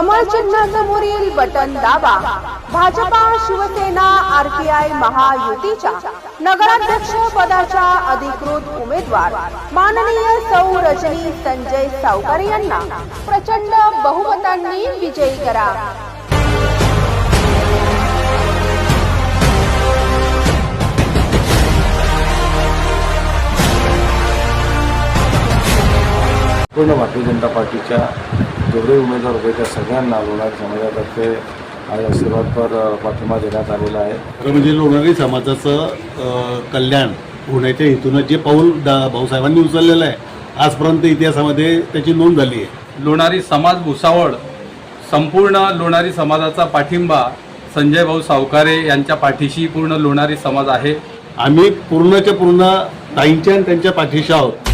कमळ चिन्ह समोरील बटन दाबा. भाजपा शिवसेना आरपीआय महायुतीच्या नगराध्यक्ष पदाच्या अधिकृत उमेदवार. माननीय सौ रजनी संजय सावकर यांना प्रचंड बहुमतांनी विजयी करा. पूर्ण भारतीय जनता पार्टीच्या जेवढे उमेदवार होते त्या सगळ्यांना लोणार समाजातर्फे आज आशीर्वादपर पाठिंबा देण्यात आलेला आहे. खरं म्हणजे लोणारी समाजाचं कल्याण होण्याच्या हेतूनं जे पाऊल दा भाऊसाहेबांनी उचललेलं आहे आजपर्यंत इतिहासामध्ये त्याची नोंद झाली आहे. लोणारी समाज भुसावळ संपूर्ण लोणारी समाजाचा पाठिंबा संजय भाऊ सावकारे यांच्या पाठीशी पूर्ण लोणारी समाज आहे. आम्ही पूर्णच्या पूर्ण ताईंच्या आणि त्यांच्या पाठीशी आहोत.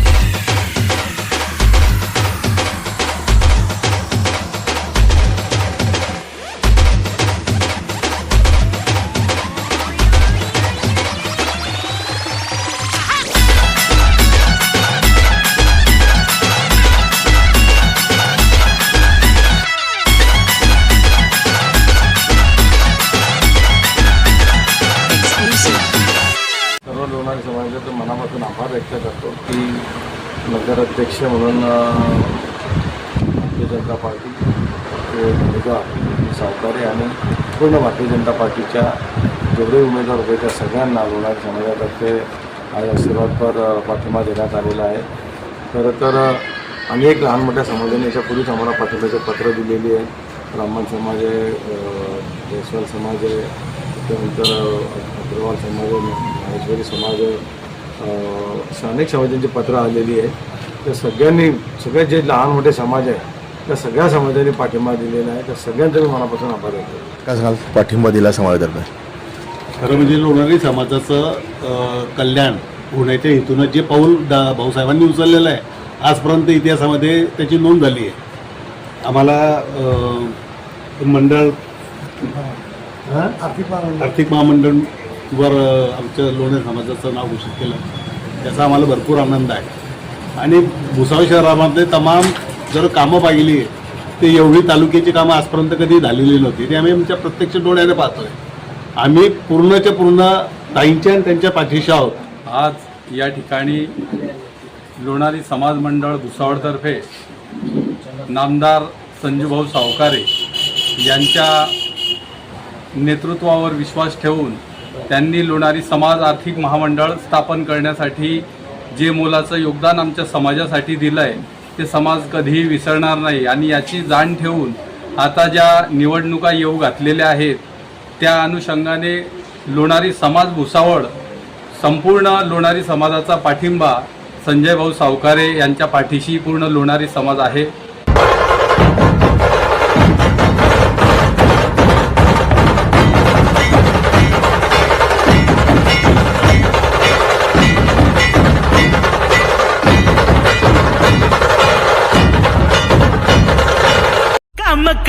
आभार व्यक्त करतो की नगराध्यक्ष म्हणून भारतीय जनता पार्टी उमेदवार सावकारे आणि पूर्ण भारतीय जनता पार्टीच्या जेवढे उमेदवार होते त्या सगळ्यांना लोणार समाजातर्फे आज आशीर्वादपर पाठिंबा देण्यात आलेला आहे. खरं तर अनेक लहान मोठ्या समाजाने याच्यापूर्वीच आम्हाला पाठिंब्याचे पत्र दिलेली आहे. ब्राह्मण समाज आहे जयस्वाल समाज आहे त्यानंतर अग्रवाल समाज आहे महेश्वरी समाज आहे अनेक समाजांची पत्रं आलेली आहे त्या सगळ्यांनी सगळे जे लहान मोठे समाज आहे त्या सगळ्या समाजाने पाठिंबा दिलेला आहे. त्या सगळ्यांचा मी मनापासून आभार व्यक्त करतो काय सांगाल? पाठिंबा दिला समाजातर्फे. खरं म्हणजे लोणारी समाजाचं कल्याण होण्याच्या हेतूनं जे पाऊल दा भाऊसाहेबांनी उचललेलं आहे आजपर्यंत इतिहासामध्ये त्याची नोंद झाली आहे. आम्हाला अ, मंडळ हां? आर्थिक महामंडळवर वर आमच्या लोणे समाजाचं नाव घोषित केलं. त्याचा आम्हाला भरपूर आनंद आहे. आणि भुसावळ शहरामध्ये तमाम जर कामं पाहिली ते एवढी तालुक्याची कामं आजपर्यंत कधी झालेली नव्हती. ते आम्ही आमच्या प्रत्यक्ष डोळ्याने पाहतोय. आम्ही पूर्णच्या पूर्ण ताईंच्या आणि त्यांच्या पाठीशी आहोत. आज या ठिकाणी लोणारी समाज मंडळ भुसावळतर्फे नामदार संजूभाऊ सावकारे यांच्या नेतृत्वावर विश्वास ठेवून त्यांनी लोणारी समाज आर्थिक महामंडळ स्थापन करण्यासाठी जे मोलाचं योगदान आमच्या समाजासाठी दिलं आहे ते समाज कधीही विसरणार नाही. आणि याची जाण ठेवून आता ज्या निवडणुका येऊ घातलेल्या आहेत त्या अनुषंगाने लोणारी समाज भुसावळ संपूर्ण लोणारी समाजाचा पाठिंबा संजय भाऊ सावकारे यांच्या पाठीशी पूर्ण लोणारी समाज आहे.